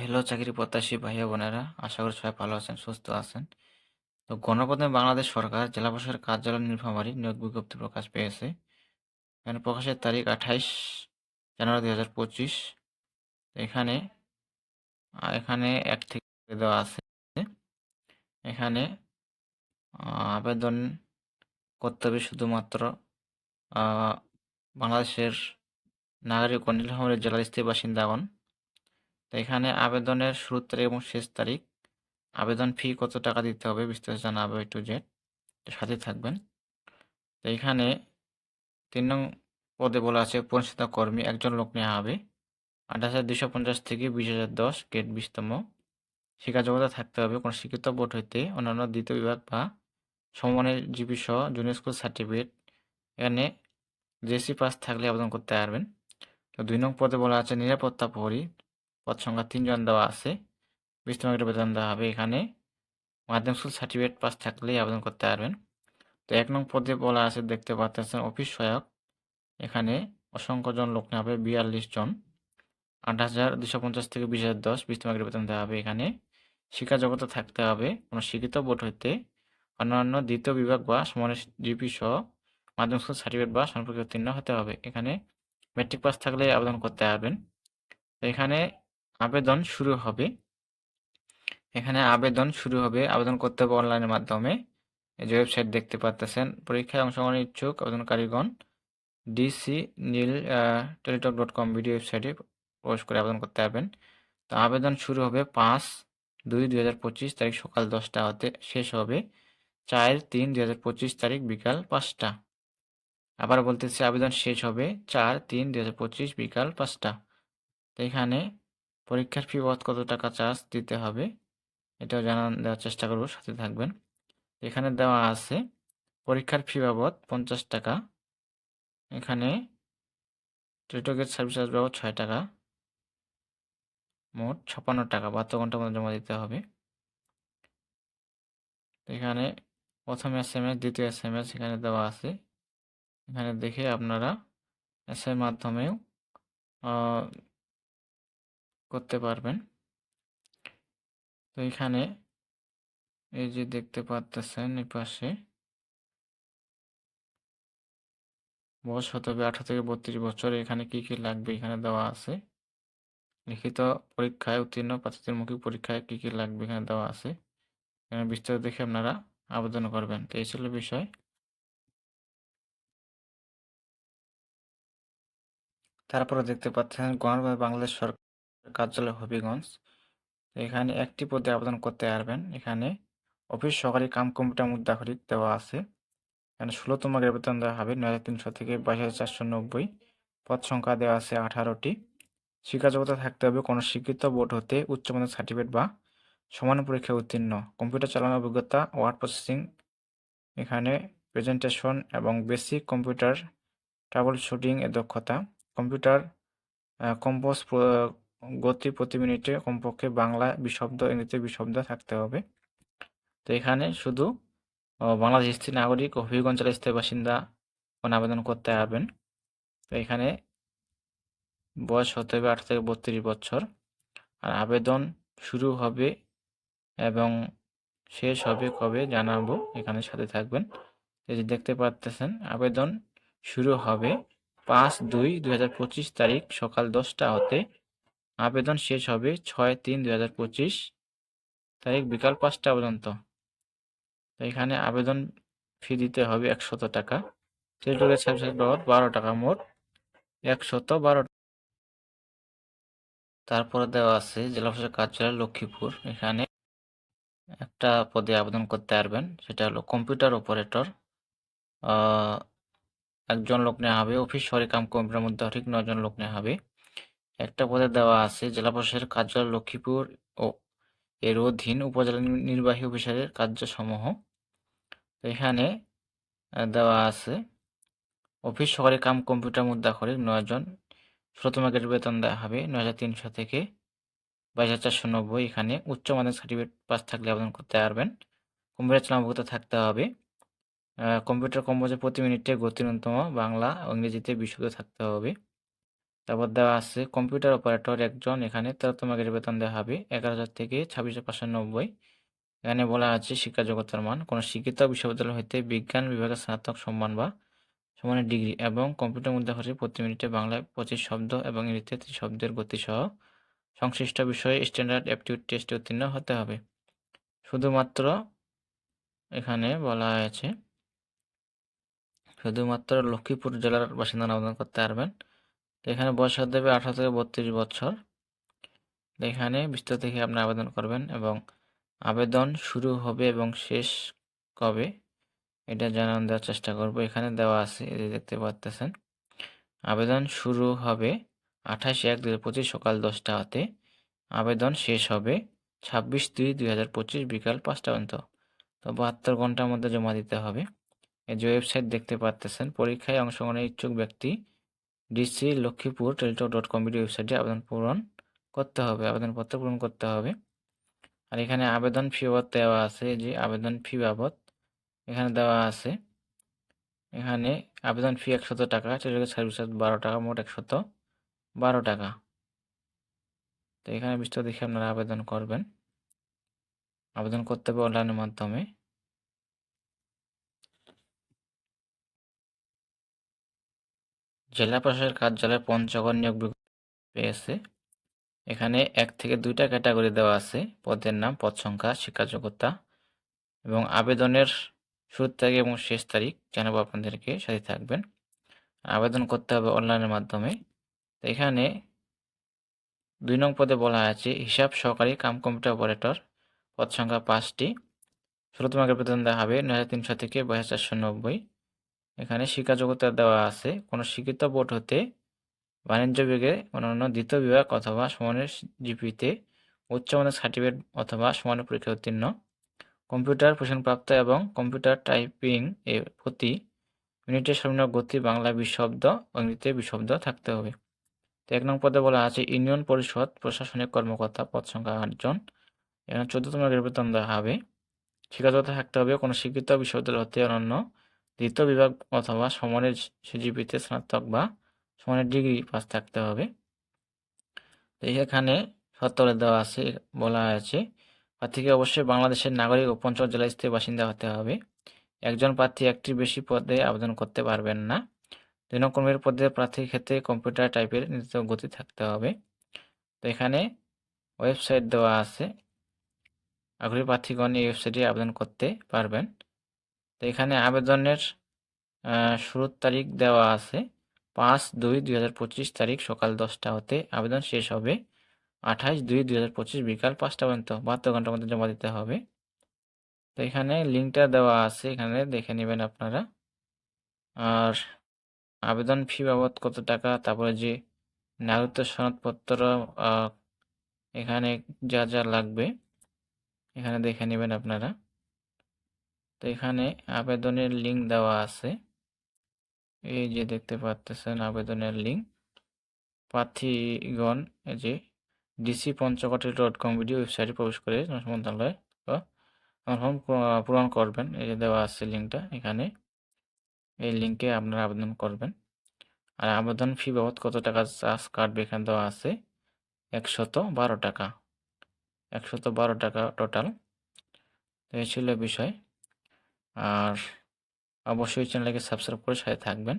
Hello চাকরি প্রত্যাশী ভাইয়া বোনেরা। আশা করি সবাই ভালো আছেন, সুস্থ আছেন। তো গণপ্রজাতন্ত্রী বাংলাদেশ সরকার, জেলা প্রশাসকের কার্যালয় নীলফামারী নিয়োগ বিজ্ঞপ্তি প্রকাশ পেয়েছে। এখানে প্রকাশের তারিখ আঠাইশ জানুয়ারি দুই হাজার পঁচিশ। এখানে এখানে এক থেকে দেওয়া আছে। এখানে আবেদন করতে হবে শুধুমাত্র বাংলাদেশের নাগরিক নীলফামারী জেলার স্থায়ী বাসিন্দাগণ। এখানে আবেদনের শুরু তারিখ এবং শেষ তারিখ। আবেদন ফি কত টাকা দিতে হবে বিস্তারিত জানাব একটু জেড সাথে থাকবেন। তো এখানে তিন নং পদে বলা আছে পরিচিত কর্মী একজন লোক নেওয়া হবে। আঠাশ হাজার দুশো পঞ্চাশ থেকে বিশ হাজার দশ গেট বিশতম। শিক্ষা যোগ্যতা থাকতে হবে, কোনো শিক্ষিত বোর্ড হইতে অন্যান্য দ্বিতীয় বিভাগ বা সমমানের জিপি সহ জুনিয়র স্কুল সার্টিফিকেট এখানে জেসি পাস থাকলে আবেদন করতে পারবেন। তো দুই নং পদে বলা আছে, নিরাপত্তা প্রহরী। পদ সংখ্যা তিনজন দেওয়া আছে। বিশতম একটা বেতন দেওয়া হবে এখানে। মাধ্যমিক স্কুল সার্টিফিকেট পাস থাকলেই আবেদন করতে পারবেন। তো এক নং পদে বলা আছে, দেখতে পাচ্ছেন অফিস সহায়ক। এখানে অসংখ্য জন লোক নেওয়া হবে, বিয়াল্লিশ জন। আঠাশ হাজার দুশো পঞ্চাশ থেকে বিশ হাজার দশ বিশ তোমাকে বেতন দেওয়া হবে এখানে। শিক্ষা জগতে থাকতে হবে, কোনো শিক্ষিত বোর্ড হইতে। অন্যান্য দ্বিতীয় বিভাগ বা সমানের জিপি সহ মাধ্যমিক স্কুল সার্টিফিকেট বা সম্পর্কে উত্তীর্ণ হতে হবে। এখানে মেট্রিক পাস থাকলে আবেদন করতে পারবেন। এখানে আবেদন শুরু হবে। এখানে আবেদন শুরু হবে। আবেদন করতে হবে অনলাইনের মাধ্যমে। এই যে ওয়েবসাইট দেখতে পাচ্ছেন পরীক্ষায় অংশগ্রহণের ইচ্ছুক আবেদনকারীগণ ডিসি নীল টেলিটক ডট কম ভিডিও ওয়েবসাইটে প্রবেশ করে আবেদন করতে পারবেন। তো আবেদন শুরু হবে পাঁচ দুই দুই হাজার পঁচিশ তারিখ সকাল দশটা হতে শেষ হবে। চার তিন দুই হাজার পঁচিশ তারিখ বিকাল পাঁচটা। আবার বলতেছি আবেদন শেষ হবে চার তিন দুই হাজার পঁচিশ বিকাল পাঁচটা। তো এখানে পরীক্ষার ফি বাবদ কত টাকা চার্জ দিতে হবে, এটাও জানান, দেওয়ার চেষ্টা করব, সাথে থাকবেন। এখানে দেওয়া আছে, পরীক্ষার ফি বাবদ পঞ্চাশ টাকা, এখানে টেলিটকের সার্ভিস চার্জ বাবদ ছয় টাকা, মোট ছাপ্পান্ন টাকা, বাহাত্তর ঘণ্টার মধ্যে জমা দিতে হবে। এখানে প্রথম এস এম এস দ্বিতীয় এস এম এস এখানে দেওয়া আছে। এখানে দেখে আপনারা এস এর মাধ্যমেও করতে পারবেন। তো এখানে এই যে দেখতে পাচ্তেছেন এই পাশে। বয়স হতে হবে আঠারো থেকে বত্রিশ বছর। এখানে কি কি লাগবে এখানে দেওয়া আছে। লিখিত পরীক্ষায় উত্তীর্ণ প্রার্থীদের মৌখিক পরীক্ষায় কি কি লাগবে এখানে দেওয়া আছে। এখানে বিস্তারিত দেখে আপনারা আবেদন করবেন। তো এই ছিল বিষয়। তারপরে দেখতে পাচ্ছেন গণপ্রজাতন্ত্রী বাংলাদেশ সরকার কার্যালয় হবিগঞ্জ। এখানে একটি পদে আবেদন করতে পারবেন। এখানে অফিস সহকারী কাম কম্পিউটার মুদ্রাখরিক দেওয়া আছে। এখানে ষোলোতম গ্রেড বেতন দেওয়া হবে, নয় হাজার তিনশো থেকে বাইশ হাজার চারশো নব্বই। পদ সংখ্যা দেওয়া আছে আঠারোটি। শিক্ষা জগতে থাকতে হবে কোনো শিক্ষিত বোর্ড হতে উচ্চমানের সার্টিফিকেট বা সমান পরীক্ষায় উত্তীর্ণ। কম্পিউটার চালানোর অভিজ্ঞতা, ওয়ার্ড প্রসেসিং, এখানে প্রেজেন্টেশন এবং বেসিক কম্পিউটার, ট্রাবল শুটিং এর দক্ষতা। কম্পিউটার কম্পোজ গতি প্রতি মিনিটে কমপক্ষে বাংলা বিশব্দ ইংরেজিতে বিশব্দ থাকতে হবে। তো এখানে শুধু বাংলাদেশ স্থির নাগরিক ও হবিগঞ্জ স্থায়ী বাসিন্দা কোন আবেদন করতে পারবেন। তো এখানে বয়স হতে হবে আট থেকে বত্রিশ বছর। আর আবেদন শুরু হবে এবং শেষ হবে কবে জানাব এখানে সাথে থাকবেন। এই যে দেখতে পাচ্তেছেন আবেদন শুরু হবে পাঁচ দুই পঁচিশ তারিখ সকাল দশটা হতে আবেদন শেষ হবে ছয় তিন দুই হাজার পঁচিশ তারিখ বিকাল পাঁচটা পর্যন্ত। তো এখানে আবেদন ফি দিতে হবে একশত টাকা। টেলিটকের সার্ভিস বাবদ বারো টাকা মোট একশত বারো তারপরে দেওয়া আছে জেলা প্রশাসক কার্যালয় লক্ষ্মীপুর। এখানে একটা পদে আবেদন করতে পারবেন, সেটা হলো কম্পিউটার অপারেটর একজন লোক নেওয়া হবে অফিস সরি কাম কম্পিউটার মধ্যে ঠিক নজন লোক নেওয়া হবে। একটা পদে দেওয়া আছে, জেলা প্রশাসকের কার্যালয় লক্ষ্মীপুর ও এর অধীন উপজেলা নির্বাহী অফিসারের কার্যসমূহ। এখানে দেওয়া আছে, অফিস সহকারী কাম কম্পিউটার মুদ্রা করে নয়জন ষোলোতম গ্রেড বেতন দেওয়া হবে নয় হাজার তিনশো থেকে বাইশ হাজার চারশো নব্বই। এখানে উচ্চ মাধ্যমিক সার্টিফিকেট পাস থাকলে আবেদন করতে পারবেন। কম্পিউটার চালানো থাকতে হবে। কম্পিউটার কম্পোজে প্রতি মিনিটে গতি ন্যূনতম বাংলা ও ইংরেজিতে বিশুদ্ধ থাকতে হবে। তারপর দেওয়া আছে, কম্পিউটার অপারেটর একজন, এখানে তেরোতম গ্রেড বেতন দেওয়া হবে এগারো হাজার থেকে ছাব্বিশশো নব্বই। এখানে বলা আছে শিক্ষা যোগ্যতার মান, কোনো শিক্ষিত বিশ্ববিদ্যালয় হইতে বিজ্ঞান বিভাগের স্নাতক সম্মান বা সমানের ডিগ্রি এবং কম্পিউটার মধ্যে হচ্ছে প্রতি মিনিটে বাংলায় পঁচিশ শব্দ এবং ইংরেজিতে ত্রিশ শব্দের গতিসহ সংশ্লিষ্ট বিষয়ে স্ট্যান্ডার্ড অ্যাপটিউড টেস্টে উত্তীর্ণ হতে হবে। শুধুমাত্র এখানে বলা হয়েছে, শুধুমাত্র লক্ষ্মীপুর জেলার বাসিন্দা আবেদন করতে পারবেন। তো এখানে বয়স হবে আঠারো থেকে বত্রিশ বছর। এখানে বিস্তারিত থেকে আপনি আবেদন করবেন এবং আবেদন শুরু হবে এবং শেষ কবে, এটা জানান দেওয়ার চেষ্টা করব। এখানে দেওয়া আছে যে দেখতে পাচ্তেছেন আবেদন শুরু হবে আঠাশ এক দুই পঁচিশ সকাল দশটা হতে আবেদন শেষ হবে ছাব্বিশ দুই দুই হাজার পঁচিশ বিকাল পাঁচটা পর্যন্ত। তো বাহাত্তর ঘণ্টার মধ্যে জমা দিতে হবে। এই যে ওয়েবসাইট দেখতে পাচ্তেছেন পরীক্ষায় অংশগ্রহণের ইচ্ছুক ব্যক্তি DC Lakshmipur Teletalk dot com ওয়েবসাইটে আবেদন পূরণ করতে হবে, আবেদনপত্র পূরণ করতে হবে। আর এখানে আবেদন ফি বাবদ দেওয়া আছে যে আবেদন ফি বাবদ এখানে দেওয়া আছে। এখানে আবেদন ফি একশত টাকা টেলিটক সার্ভিস বারো টাকা, মোট একশত বারো টাকা। তো এখানে বিস্তারিত দেখে আপনারা আবেদন করবেন। আবেদন করতে হবে অনলাইনের মাধ্যমে। জেলা প্রশাসকের কার্যালয়ে পঞ্চগড় নিয়োগ পেয়েছে। এখানে এক থেকে দুইটা ক্যাটাগরি দেওয়া আছে। পদের নাম, পদ সংখ্যা, শিক্ষা যোগ্যতা এবং আবেদনের শুরুর তারিখ এবং শেষ তারিখ জানাব আপনাদেরকে, সাথে থাকবেন। আবেদন করতে হবে অনলাইনের মাধ্যমে। তো এখানে দুই নং পদে বলা আছে, হিসাব সহকারী কাম কম্পিউটার অপারেটর, পদ সংখ্যা পাঁচটি। ষোলোতম আগের বেতন দেওয়া হবে নয় হাজার তিনশো থেকে বাইশ চারশো নব্বই। এখানে শিক্ষা যোগ্যতা দেওয়া আছে, কোনো শিক্ষিত বোর্ড হতে বাণিজ্য বিভাগে অন্যান্য দ্বিতীয় বিভাগ অথবা সমানের জিপিতে উচ্চমানের সার্টিফিকেট অথবা সমানের পরীক্ষা উত্তীর্ণ। কম্পিউটার প্রশিক্ষণপ্রাপ্ত এবং কম্পিউটার টাইপিং এ প্রতি মিনিটের সর্বনিম্ন গতি বাংলা বিশব্দ ইংরেজিতে বিশব্দ থাকতে হবে। তো এক নং পদে বলা আছে, ইউনিয়ন পরিষদ প্রশাসনিক কর্মকর্তা পদ সংখ্যা আটজন। এখানে চোদ্দতম গ্রেড দেওয়া হবে। শিক্ষাগত থাকতে হবে, কোনো শিক্ষিত বিশ্ববিদ্যালয় হতে অনন্য দ্বিতীয় বিভাগ অথবা সমানের সিজিপিতে স্নাতক বা সমানের ডিগ্রি পাস থাকতে হবে। তো এখানে সত্তরে দেওয়া আছে, বলা আছে, প্রার্থীকে অবশ্যই বাংলাদেশের নাগরিক ও পঞ্চম জেলা স্থায়ী বাসিন্দা হতে হবে। একজন প্রার্থী একটি বেশি পদে আবেদন করতে পারবেন না। দুই নং কর্মীর পদে প্রার্থীর ক্ষেত্রে কম্পিউটার টাইপের নির্দিষ্ট গতি থাকতে হবে। তো এখানে ওয়েবসাইট দেওয়া আছে। আগ্রহী প্রার্থীগণ এই ওয়েবসাইটে আবেদন করতে পারবেন। তো এখানে আবেদনের শুরুর তারিখ দেওয়া আছে পাঁচ দুই দুই হাজার পঁচিশ তারিখ সকাল দশটা হতে আবেদন শেষ হবে আঠাশ দুই দুই হাজার পঁচিশ বিকাল পাঁচটা পর্যন্ত, বাহাত্তর ঘণ্টার মধ্যে জমা দিতে হবে। তো এখানে লিঙ্কটা দেওয়া আছে, এখানে দেখে নেবেন আপনারা। আর আবেদন ফি বাবদ কত টাকা, তারপরে যে নাগরিকত্ব সনদপত্র এখানে যা যা লাগবে, এখানে দেখে নেবেন আপনারা। তো এখানে আবেদনের লিঙ্ক দেওয়া আছে। এই যে দেখতে পাচ্ছেন আবেদনের লিঙ্ক প্রার্থীগণ এই যে ডিসি পঞ্চকটি ডট কম ভিডিও ওয়েবসাইটে প্রবেশ করে মন্ত্রণালয় ফর্ম পূরণ করবেন। এই যে দেওয়া আছে লিঙ্কটা এখানে। এই লিঙ্কে আপনারা আবেদন করবেন। আর আবেদন ফি বাবদ কত টাকা চার্জ কাটবে এখানে দেওয়া আছে? একশত বারো টাকা। একশত বারো টাকা টোটাল এই ছিল বিষয়। আর অবশ্যই চ্যানেলকে সাবস্ক্রাইব করে সাথে থাকবেন।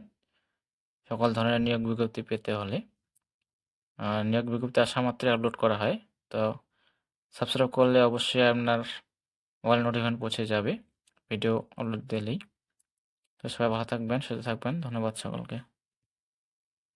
সকল ধরনের নিয়োগ বিজ্ঞপ্তি পেতে হলে। নিয়োগ বিজ্ঞপ্তি আসা মাত্রই আপলোড করা হয়। তো সাবস্ক্রাইব করলে অবশ্যই আপনার মোবাইল নোটিফিকেশন পৌঁছে যাবে। ভিডিও আপলোড দিলেই। তো সবাই ভালো থাকবেন, সুস্থ থাকবেন। ধন্যবাদ সকলকে।